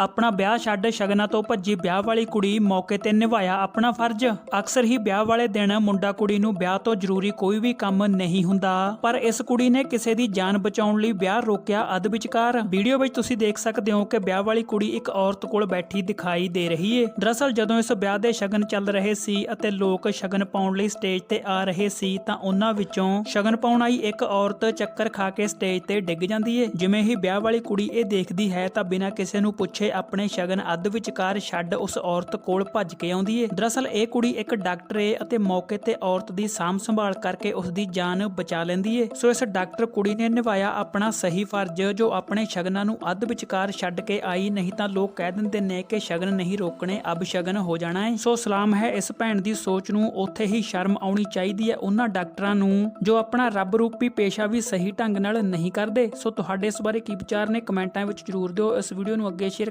ਆਪਣਾ ਵਿਆਹ ਛੱਡ ਸ਼ਗਨਾਂ ਤੋਂ ਭੱਜੀ ਵਿਆਹ ਵਾਲੀ ਕੁੜੀ ਮੌਕੇ ਤੇ ਨਿਭਾਇਆ ਆਪਣਾ ਫਰਜ਼। ਅਕਸਰ ਹੀ ਵਿਆਹ ਵਾਲੇ ਦਿਨ ਮੁੰਡਾ ਕੁੜੀ ਨੂੰ ਵਿਆਹ ਤੋਂ ਜ਼ਰੂਰੀ ਕੋਈ ਵੀ ਕੰਮ ਨਹੀਂ ਹੁੰਦਾ। ਪਰ ਇਸ ਕੁੜੀ ਨੇ ਕਿਸੇ ਦੀ ਜਾਨ ਬਚਾਉਣ ਲਈ ਵਿਆਹ ਰੋਕਿਆ ਅੱਧ ਵਿਚਕਾਰ। ਵੀਡੀਓ ਵਿੱਚ ਤੁਸੀਂ ਦੇਖ ਸਕਦੇ ਹੋ ਕਿ ਵਿਆਹ ਵਾਲੀ ਕੁੜੀ ਇੱਕ ਔਰਤ ਕੋਲ ਬੈਠੀ ਦਿਖਾਈ ਦੇ ਰਹੀ ਏ। ਦਰਅਸਲ ਜਦੋਂ ਇਸ ਵਿਆਹ ਦੇ ਸ਼ਗਨ ਚੱਲ ਰਹੇ ਸੀ ਅਤੇ ਲੋਕ ਸ਼ਗਨ ਪਾਉਣ ਲਈ ਸਟੇਜ ਤੇ ਆ ਰਹੇ ਸੀ ਤਾਂ ਉਹਨਾਂ ਵਿੱਚੋਂ ਸ਼ਗਨ ਪਾਉਣ ਆਈ ਇੱਕ ਔਰਤ ਚੱਕਰ ਖਾ ਕੇ ਸਟੇਜ ਤੇ ਡਿੱਗ ਜਾਂਦੀ ਏ। ਜਿਵੇਂ ਹੀ ਵਿਆਹ ਵਾਲੀ ਕੁੜੀ ਇਹ ਦੇਖਦੀ ਹੈ ਤਾਂ ਬਿਨਾਂ ਕਿਸੇ ਨੂੰ ਪੁੱਛੇ ਆਪਣੇ ਸ਼ਗਨ ਅੱਧ ਵਿਚਕਾਰ ਛੱਡ ਉਸ ਔਰਤ ਕੋਲ ਭੱਜ ਕੇ ਆਉਂਦੀ ਏ। ਦਰਅਸਲ ਇਹ ਕੁੜੀ ਇੱਕ ਡਾਕਟਰ ਏ ਅਤੇ ਮੌਕੇ ਤੇ ਔਰਤ ਦੀ ਸਾਂਭ ਸੰਭਾਲ ਕਰਕੇ ਉਸ ਦੀ ਜਾਨ ਬਚਾ ਲੈਂਦੀ ਏ। ਸੋ ਇਸ ਡਾਕਟਰ ਕੁੜੀ ਨੇ ਨਿਭਾਇਆ ਆਪਣਾ ਸਹੀ ਫਰਜ਼, ਜੋ ਆਪਣੇ ਸ਼ਗਨਾਂ ਨੂੰ ਅੱਧ ਵਿਚਕਾਰ ਛੱਡ ਕੇ ਆਈ, ਨਹੀਂ ਤਾਂ ਲੋਕ ਕਹਿ ਦਿੰਦੇ ਨੇ ਕਿ ਸ਼ਗਨ ਨਹੀਂ ਰੋਕਣੇ, ਅਬ ਸ਼ਗਨ ਹੋ ਜਾਣਾ ਏ। ਸੋ ਸਲਾਮ ਹੈ ਇਸ ਭੈਣ ਦੀ ਸੋਚ ਨੂੰ, ਉੱਥੇ ਹੀ ਸ਼ਰਮ ਆਉਣੀ ਚਾਹੀਦੀ ਹੈ ਉਹਨਾਂ ਡਾਕਟਰਾਂ ਨੂੰ, ਜੋ ਆਪਣਾ ਰੱਬ ਰੂਪੀ ਪੇਸ਼ਾ ਵੀ ਸਹੀ ਢੰਗ ਨਾਲ ਨਹੀਂ ਕਰਦੇ। ਸੋ ਤੁਹਾਡੇ ਇਸ ਬਾਰੇ ਕੀ ਵਿਚਾਰ ਨੇ, ਕਮੈਂਟਾਂ ਵਿੱਚ ਜਰੂਰ ਦਿਓ। ਇਸ ਵੀਡੀਓ ਨੂੰ ਅੱਗੇ ਸ਼ੇਅਰ